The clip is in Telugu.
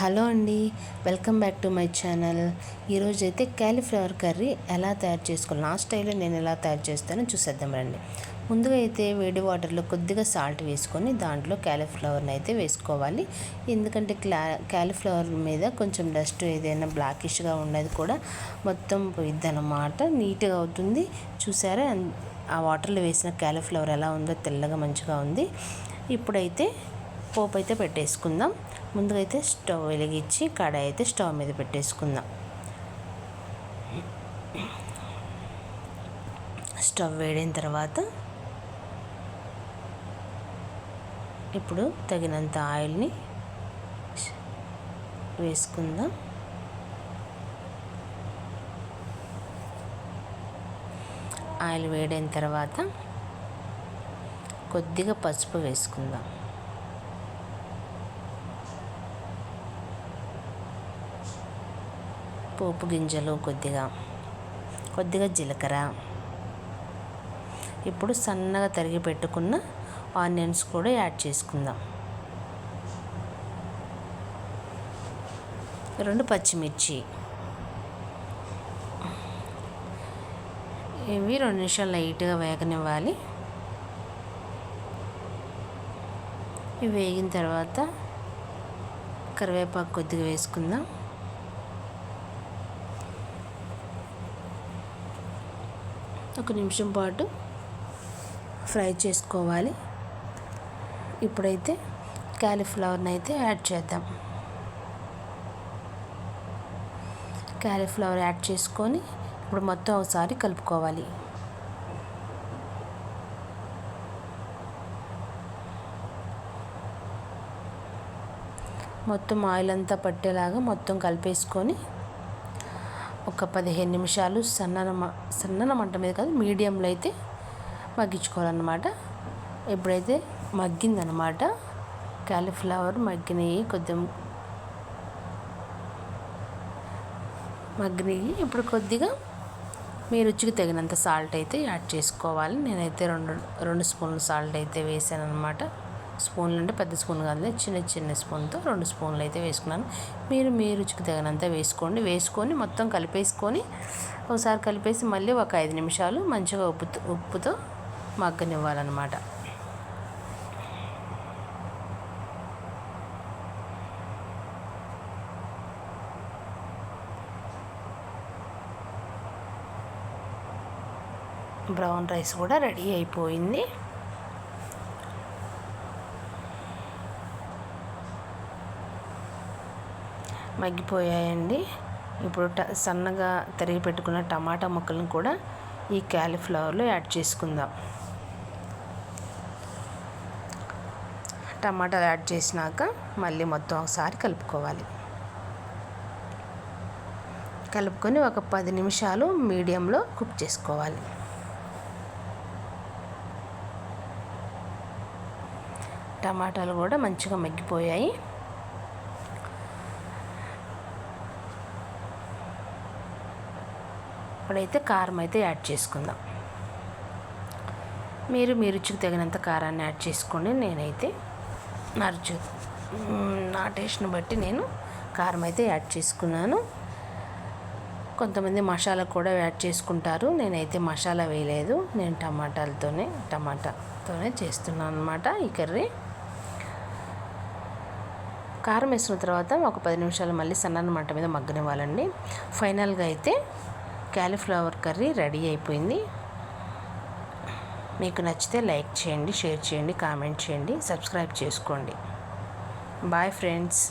హలో అండి welcome back to my channel. ఈరోజు అయితే క్యాలీఫ్లవర్ కర్రీ ఎలా తయారు చేసుకోవాలి నా స్టైల్లో నేను ఎలా తయారు చేస్తానో చూసేద్దాం రండి. ముందుగా అయితే వేడి వాటర్లో కొద్దిగా సాల్ట్ వేసుకొని దాంట్లో క్యాలీఫ్లవర్ని అయితే వేసుకోవాలి. ఎందుకంటే క్లా క్యాలీఫ్లవర్ మీద కొంచెం డస్ట్ ఏదైనా బ్లాకిష్గా ఉన్నది కూడా మొత్తం పోయిద్ది అన్నమాట నీట్గా అవుతుంది. చూసారా? ఆ వాటర్లో వేసిన క్యాలీఫ్లవర్ ఎలా ఉందో తెల్లగా మంచిగా ఉంది. ఇప్పుడైతే పోపు అయితే పెట్టేసుకుందాం. ముందుగా అయితే స్టవ్ వెలిగించి కడాయి అయితే స్టవ్ మీద పెట్టేసుకుందాం. స్టవ్ వేడిన తర్వాత ఇప్పుడు తగినంత ఆయిల్ని వేసుకుందాం. ఆయిల్ వేడైన తర్వాత కొద్దిగా పసుపు వేసుకుందాం. పోపు గింజలు కొద్దిగా కొద్దిగా జీలకర్ర. ఇప్పుడు సన్నగా తరిగి పెట్టుకున్న ఆనియన్స్ కూడా యాడ్ చేసుకుందాం. రెండు పచ్చిమిర్చి. ఇవి రెండు నిమిషాలు లైట్గా వేగనివ్వాలి. ఇవి వేగిన తర్వాత కరివేపాకు కొద్దిగా వేసుకుందాం. ఒక నిమిషం పాటు ఫ్రై చేసుకోవాలి. ఇప్పుడైతే క్యాలీఫ్లవర్ని అయితే యాడ్ చేద్దాం. క్యాలీఫ్లవర్ యాడ్ చేసుకొని ఇప్పుడు మొత్తం ఒకసారి కలుపుకోవాలి. మొత్తం ఆయిల్ అంతా పట్టేలాగా మొత్తం కలిపేసుకొని ఒక పదిహేను నిమిషాలు సన్నన సన్నన మంట మీద కాదు మీడియంలో అయితే మగ్గించుకోవాలన్నమాట. ఎప్పుడైతే మగ్గిందనమాట క్యాలీఫ్లవర్ మగ్గినవి కొద్దిగా మగ్గినవి ఇప్పుడు కొద్దిగా మీ రుచికి తగినంత సాల్ట్ అయితే యాడ్ చేసుకోవాలి. నేనైతే రెండు రెండు స్పూన్లు సాల్ట్ అయితే వేసాను అనమాట స్పూన్లు అంటే పెద్ద స్పూన్ కాదు చిన్న చిన్న స్పూన్తో రెండు స్పూన్లు అయితే వేసుకున్నాను. మీరు మీ రుచికి తగినంత వేసుకోండి. వేసుకొని మొత్తం కలిపేసుకొని ఒకసారి కలిపేసి మళ్ళీ ఒక ఐదు నిమిషాలు మంచిగా ఉప్పుతో ఉప్పుతో మగ్గనివ్వాలన్నమాట. బ్రౌన్ రైస్ కూడా రెడీ అయిపోయింది. మగ్గిపోయాయండి. ఇప్పుడు ట సన్నగా తరిగి పెట్టుకున్న టమాటా ముక్కలను కూడా ఈ క్యాలీఫ్లవర్లో యాడ్ చేసుకుందాం. టమాటాలు యాడ్ చేసినాక మళ్ళీ మొత్తం ఒకసారి కలుపుకోవాలి. కలుపుకొని ఒక పది నిమిషాలు మీడియంలో కుక్ చేసుకోవాలి. టమాటాలు కూడా మంచిగా మగ్గిపోయాయి. అప్పుడైతే కారం అయితే యాడ్ చేసుకుందాం. మీరు మీ రుచికి తగినంత కారాన్ని యాడ్ చేసుకోండి. నేనైతే నా రుచి నా టేస్ట్ని బట్టి నేను కారం అయితే యాడ్ చేసుకున్నాను. కొంతమంది మసాలా కూడా యాడ్ చేసుకుంటారు. నేనైతే మసాలా వేయలేదు. నేను టమాటాలతోనే టమాటాతోనే చేస్తున్నాను అనమాట ఈ కర్రీ. కారం వేసిన తర్వాత ఒక పది నిమిషాలు మళ్ళీ సన్నని మంట మీద మగ్గనివ్వాలండి. ఫైనల్గా అయితే క్యాలీఫ్లవర్ కర్రీ రెడీ అయిపోయింది. మీకు నచ్చితే లైక్ చేయండి షేర్ చేయండి కామెంట్ చేయండి సబ్స్క్రైబ్ చేసుకోండి. Bye friends.